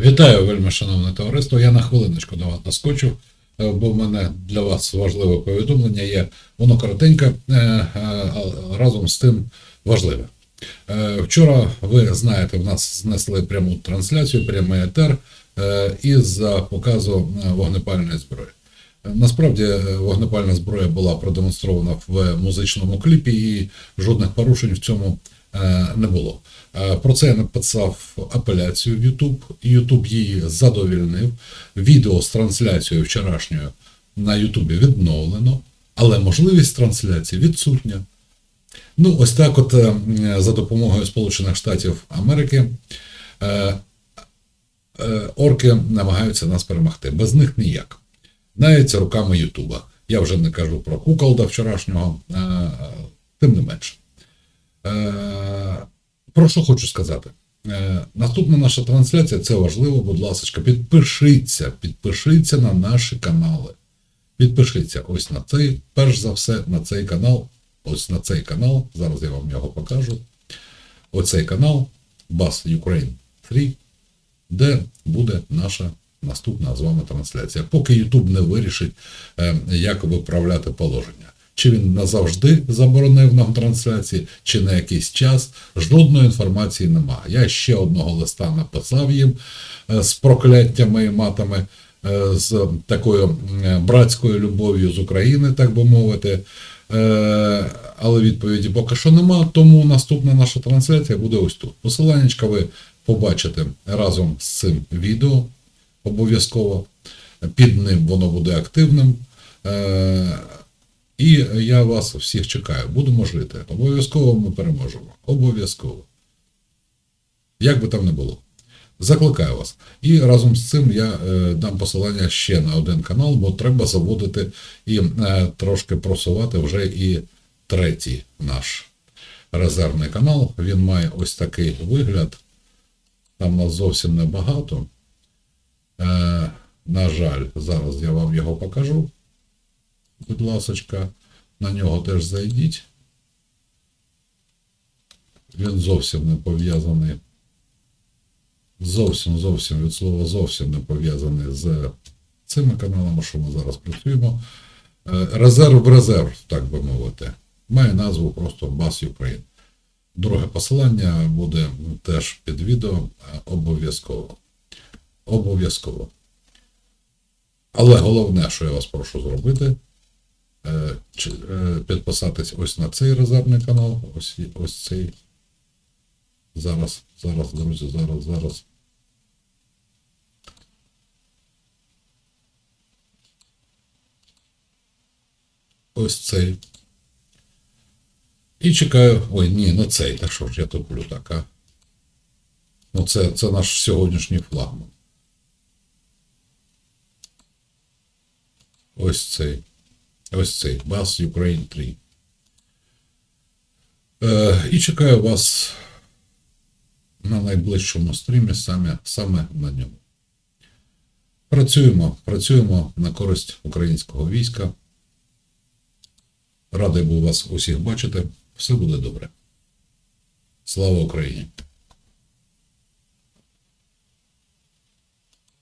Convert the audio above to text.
Вітаю, вельми шановне товариство. Я на хвилиночку до вас наскочив, е, бо в мене для вас важливе повідомлення є. Воно коротеньке, е, е, разом з тим важливе. Вчора, ви знаєте, в нас знесли пряму трансляцію, прямий етер із показу вогнепальної зброї. Е, Насправді е, вогнепальна зброя була продемонстрована в музичному кліпі, і жодних порушень в цьому е, не було. Про це я написав апеляцію в YouTube. YouTube її задовільнив. Відео з трансляцією вчорашньою на YouTube відновлено, але можливість трансляції відсутня. Ну, ось так, от за допомогою Сполучених Штатів Америки орки намагаються нас перемогти. Без них ніяк. Навіть руками Ютуба. Я вже не кажу про куколда вчорашнього, тим не менше. Е, Про що хочу сказати? Е, Наступна наша трансляція це важливо, будь ласка, підпишіться, підпишіться на наші канали. Підпишіться ось на цей, перш за все, на цей канал. Ось на цей канал. Зараз я вам його покажу. Оцей канал Bass Ukraine 3, де буде наша наступна з вами трансляція. Поки YouTube не вирішить, е, як виправляти положення. Чи він назавжди заборонив нам трансляції, чи на якийсь час жодної інформації немає. Я ще одного листа написав їм е, з прокляттями і матами, е, з такою братською любов'ю з України, так би мовити. Але відповіді поки що нема, тому наступна наша трансляція буде ось тут. Посиланнячка ви побачите разом з цим відео обов'язково. Під ним воно буде активним. Е, І я вас всіх чекаю. Будемо жити. Обов'язково ми переможемо. Обов'язково. Як би там не було. Закликаю вас. І разом з цим я е, дам посилання ще на один канал, бо треба заводити і е, трошки просувати вже і третій наш резервний канал. Він має ось такий вигляд. Там нас зовсім небагато. Е, на жаль, зараз я вам його покажу. Будь ласочка, на нього теж зайдіть. Він зовсім не пов'язаний. Зовсім, зовсім від слова зовсім не пов'язаний з цими каналами, що ми зараз працюємо. Е, Резерв в резерв, так би мовити. Має назву просто Бас Ukraine. Друге посилання буде теж під відео е, обов'язково. Обов'язково. Але головне, що я вас прошу зробити, е, е, підписатись ось на цей резервний канал, ось, ось цей. Зараз, зараз, друзі, зараз, зараз. Ось цей. І чекаю. Ой, ні, не цей. Так що ж я туплю так, а? Ну, це, це наш сьогоднішній флагман. Ось цей. Ось цей. Bass Ukraine 3. Е, і чекаю вас на найближчому стрімі саме, саме на ньому. Працюємо, працюємо на користь українського війська. Радий був вас усіх бачити. Все буде добре. Слава Україні!